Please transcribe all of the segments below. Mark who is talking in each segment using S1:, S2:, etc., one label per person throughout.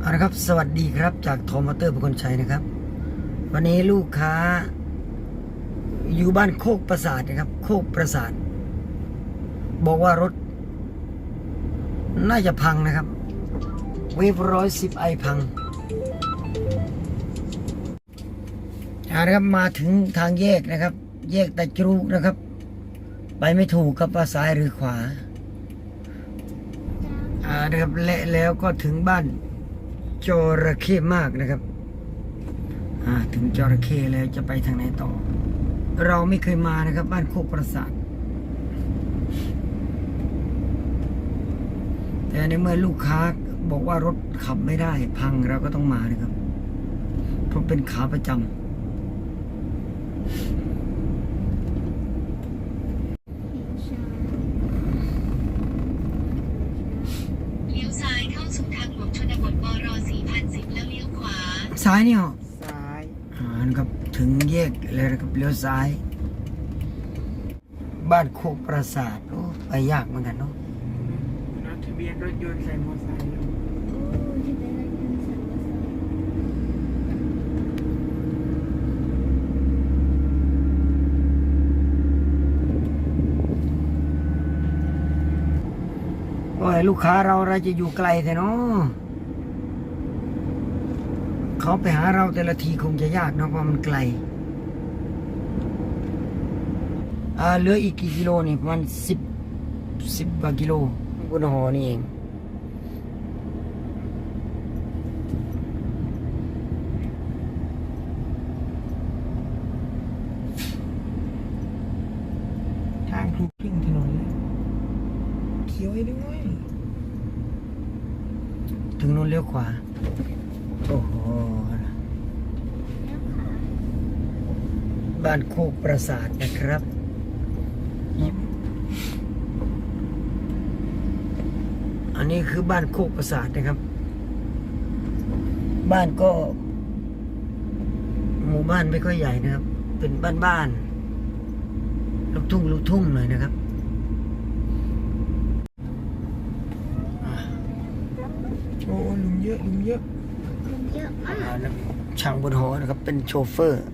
S1: เอาละครับ สวัสดีครับจากโทมอเตอร์ป็นคนชัยนะครับ วันนี้ลูกค้า อยู่บ้านโคกประสาทนะครับ โคกประสาท บอกว่ารถ น่าจะพังนะครับ เวฟร้อยสิบไอพังเอาละครับมาถึงทางแยกนะครับ แยกตะจรุนะครับ ไปไม่ถูกครับว่าซ้ายหรือขวาอ่านะครับและแล้วก็ถึงบ้าน จระเข้มากนะครับถึงจระเข้แล้วจะไปทางไหนต่อ เราไม่เคยมานะครับ บ้านโคกประสาทแต่ในเมื่อลูกค้าบอกว่ารถขับไม่ได้พังเราก็ต้องมานะครับ เพราะเป็นขาประจำ
S2: เลี้ยวซ้ายเข้าสู่ทางหลวงชนบทบร4010 แล้วเลี้ยวขวา
S1: ซ้ายนี่เหรอ
S3: ซ้าย
S1: อ่านะครับถึงแยกแล้วนะครับเลี้ยวซ้าย บ้านโคกประสาทโอ้ไปยากเหมือนกันเนาะ
S3: นัทะเบียนรถยนต์ใส่มอเตอร์ไซค์
S1: โอ้ยลูกค้าเราเราจะอยู่ไกลแต่เนาะ เขาไปหาเราแต่ละทีคงจะยากเนาะเพราะมันไกลอ่าเหลืออีกกี่กิโลนี่ประมาณสิบสิบกว่ากิโลบนหอนี่เอง
S3: ทางครูกิ้งถนนเลยเขียวให้ด้วย
S1: ถึงนู้นเลี้ยวขวา โอ้โห บ้านโคกประสาทนะครับอันนี้คือบ้านโคกประสาทนะครับ บ้านก็ หมู่บ้านไม่ค่อยใหญ่นะครับ เป็นบ้านบ้านๆลูกทุ่งลูกทุ่งหน่อยนะครับ
S3: โอ้หลุมเยอะหลุมเยอะ
S1: อ่าแล้วช่างบนหอนะครับ เป็นโชเฟอร์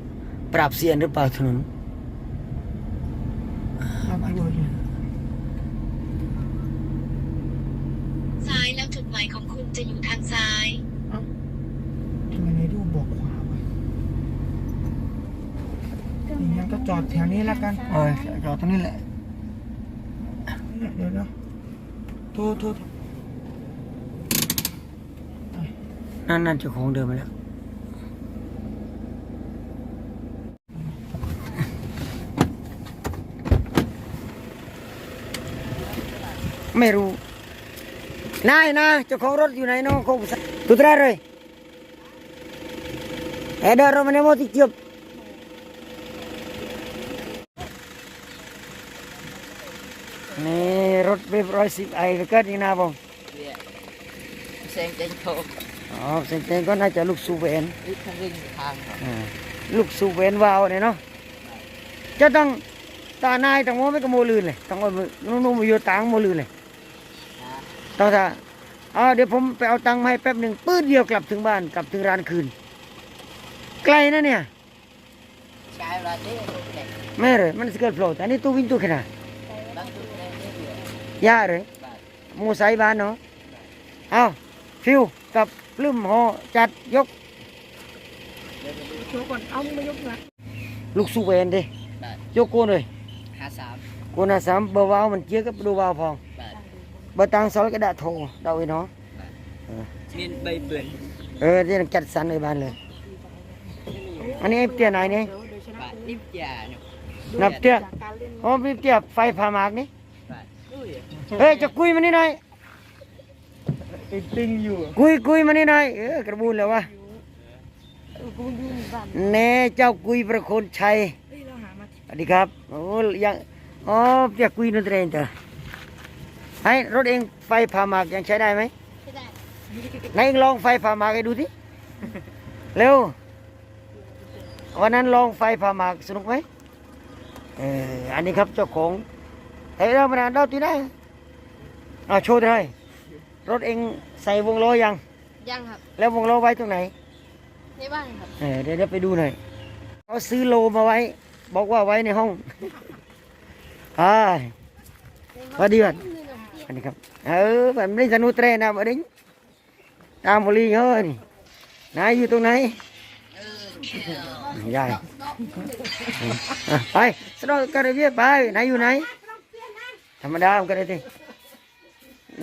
S1: ปราบเซียนหรือเปล่าถนนอ่า
S3: รับด้วย
S2: ซ้ายแล้วจุดหมายของคุณจะอยู่ทางซ้าย
S3: เอ้าทำไมในรูปบอกขวาวะอย่างนั้นก็จอดแถวนี้แล้วกัน
S1: โอ้ยจอดตรงนี้แหละ
S3: เดี๋ยวเดี๋ยวโทษโทษ
S1: นั่นนั่นเจ้าของเดินมาแล้ว ไม่รู้นายนะเจ้าของรถอยู่ไหนน้องโคกสัตุตราเลยเอเดอร์มัน mau ditiup นี่รถเบฟร้อยสิบไอเกิดนี่นะผม
S4: เซงเจนโท
S1: อ๋อเซ็งๆก็น่าจะลูกสูบเวน
S4: วิทวิ่งทางครับ
S1: อ่าลูกสูบเวนวาวเนี่ยเนาะจะต้องตานายต้องโมไม่ก็โมลืนเลยต้องเอานุ่มๆมาอยู่ตังโมลืนเลย ต้องถ้าอ๋อเดี๋ยวผมไปเอาตังค์มาให้แป๊บหนึ่งปื้ดเดียวกลับถึงบ้านกลับถึงร้านคืน ไกลนะเนี่ย
S4: ใช้เวลาเด้ลูกเด็ก
S1: แม่เลยมันสเกิดโผล่แต่นี่ตู้วิ่งตู้ขนาด
S4: บางทุกเรื่องนี่เหลืาอย
S1: เลย
S4: บาท
S1: โมไซค์บ้านเนาะเอาฟิวกับปลื้มหอจัดยก
S3: โชว์ก่อนเอามายกนะ
S1: ลูกสูบเวนดิ
S4: บาท
S1: ยกโกนเลย
S4: ห้าสาม
S1: โกนอาสามเบอร์วาวมันเจี๊ยกับดูวาวพอง
S4: บาท
S1: บตังสอนก็ได้โทรเดาไอ้เนาะ
S4: มีนใบเบื่อ
S1: เออที่จัดสรรในบ้านเลยอันนี้ไอ้เตี้ยไหนนี่
S4: บาทนิบยาเนี่ย
S1: นับเตี้ยอ๋อพี่เตี้ยไฟผ่าหมากนี่
S4: บาทอุ้ย
S1: เฮ้ยจะคุยมานี่หน่อย
S3: ติดตึงอยู่
S1: คุยคุยมานี่หน่อยเออกระบูนแล้ววะแน่เจ้ากุยประโคนชัยสวัสดีครับ โอ้ยังอ๋อเตี้ยกุยนนทเรนเตอร์ ให้รถเองไฟผ่าหมากยังใช้ได้ไหมไหนเองลองไฟผ่าหมากให้ดูสิเร็ววันนั้นลองไฟผ่าหมากสนุกไหมเอออันนี้ครับเจ้าของเฮ้ยเรามาดานเราตีได้เอาโชว์ได้รถเองใส่วงล้อยัง
S3: ย
S5: ยังครับ
S1: แล้ววงล้อไว้ตรงไหน
S5: ในบ้านครับ
S1: เออเดี๋ยวเดี๋ยวไปดูหน่อยเขาซื้อโลมาไว้ บอกว่าไว้ในห้องอ่าสวัสดีครับ สวัสดีครับเออแบบนี้สนุเตรนะมาดิ้งตามบรีเฮ้ยนายอยู่ตรงไหนยายไปสนอกกระเบียบไปนายอยู่ไหนธรรมดามันก็ได้ที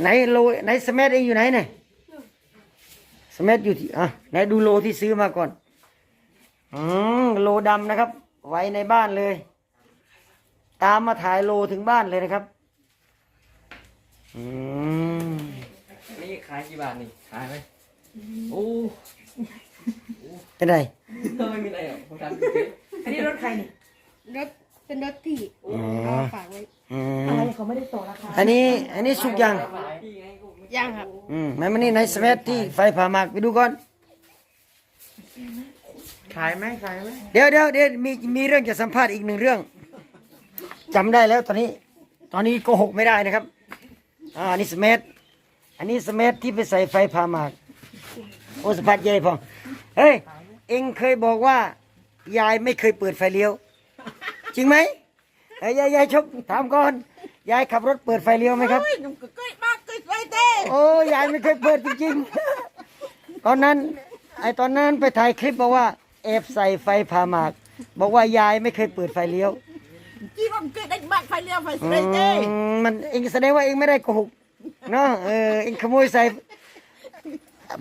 S1: ไหนโลไหนสมัเองอยู่ไหนเนี่ยสมัอยู่ที่อะไหนดูโลที่ซื้อมาก่อนอืมโลดำนะครับ ไว้ในบ้านเลย ตามมาถ่ายโลถึงบ้านเลยนะครับ อืม
S4: นี่ขายกี่บาทนี่ขายไหมโอ้
S1: เป็นไร
S4: ไม่มีอะไรหรอกผมทำเฉย
S3: อันนี้รถใครนี่
S5: รถเป็นรถที่
S1: อ๋อ
S5: เอาฝากไว้
S1: อื
S3: อะไร
S1: ม
S3: เขาไม่ได้ต่อราคา
S1: อันนี้อันนี้สุกยัง
S5: ยังครับ
S1: อืมแม่มันนี่ในสมัที่ไฟผ่าหมากไปดูก่อน
S3: ขายไหมขายไหม
S1: เดี๋ยวเดี๋ยวเดี๋ยวมีมีเรื่องจะสัมภาษณ์อีกหนึ่งเรื่องจำได้แล้วตอนนี้ ตอนนี้โกหกไม่ได้นะครับ อ่าอันนี้สมัอันนี้สมัที่ไปใส่ไฟผ่าหมากโอสพัดใหญ่พองเฮ้ยเอ็งเคยบอกว่ายายไม่เคยเปิดไฟเลี้ยว จริงไหมเฮ้ยยายยายชกถามก่อนยายขับรถเปิดไฟเลี้ยวไหมครับโอ้ยายไม่เคยเปิดจริงๆตอนนั้นไอตอนนั้นไปถ่ายคลิปบอกว่าแอบใส่ไฟผ่าหมาก บอกว่ายายไม่เคยเปิดไฟเลี้ยว
S6: ជីវ៉ាំគេដេញបាក់ផៃលៀវផៃ
S1: อื
S6: ស្រីទេ
S1: มมันเองแสดงว่าเองไม่ได้โกหกเนาะเออเองขโมยใส่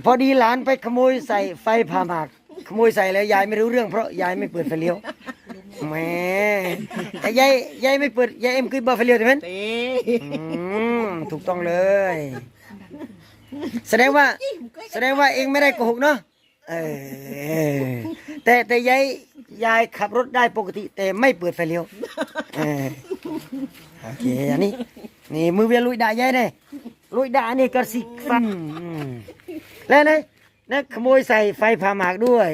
S1: พอดีหลานไปขโมยใส่ไฟผ่าหมาก ขโมยใส่แล้วยายไม่รู้เรื่องเพราะยายไม่เปิดไฟเลี้ยวแหมแต่ยายยายไม่เปิดยายเอ็มคือเปิดไฟเลี้ยวใช่ไหม
S6: ទេ
S1: อืมถูกต้องเลย แสดงว่า แสดงว่าเองไม่ได้โกหกเนาะเออแต่แต่ยาย ยายขับรถได้ปกติ แต่ไม่เปิดไฟเลี้ยวโอเคอันนี้ นี่มือเวียนลุยด่ายายเลยลุยด่านี่ก็สิฟังแล้วนะนักขโมยใส่ไฟผ่าหมากด้วย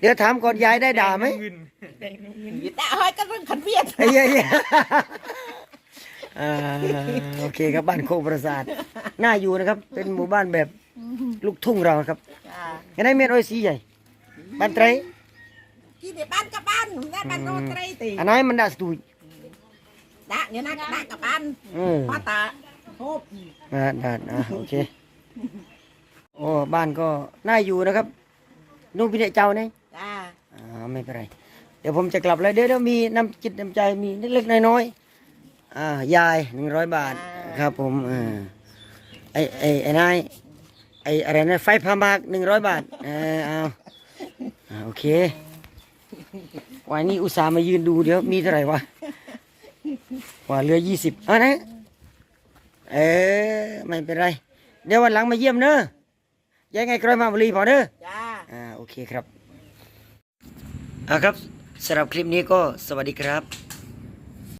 S1: เดี๋ยวถามก่อนยายได้ด่าไหม
S6: แต่เฮ้ยก็เรื่อง
S1: ขันเวียนไอ้เยโอเคครับบ้านโคกประสาทน่าอยู่นะครับ เป็นหมู่บ้านแบบลูกทุ่งเราครับเห็นไหมเมียนโอ้อยสีใหญ่บ้านไตร อันนั้นมัน
S6: ban no tray ti anai man
S1: dak setuju
S6: dak nya nak dak ka
S1: ban ได้โอเค โอ้ บ้านก็น่าอยู่นะครับนุ่งพิเดเจ้าเนี่ยอ่าไม่เป็นไร เดี๋ยวผมจะกลับแล้วเดี๋ยวเวมีน้ำจิตน้ำใจมีเล็กๆน้อยๆอ่ายายหนึ่งร้อยบาทครับผมเออไอไอไอนายไออะไรนะไฟพามากหนึ่งร้อยบาทเออเอาโอเค วันนี้อุตส่าห์มายืนดูเดี๋ยวมีเท่าไหร่วะว่าเหลือยี่สิบอะนะเออไม่เป็นไร เดี๋ยววันหลังมาเยี่ยมเนอะยังไงกรอยมาบุรีพอเนอะ
S6: ចា
S1: อ่าโอเคครับอ่าครับสำหรับคลิปนี้ก็สวัสดีครับ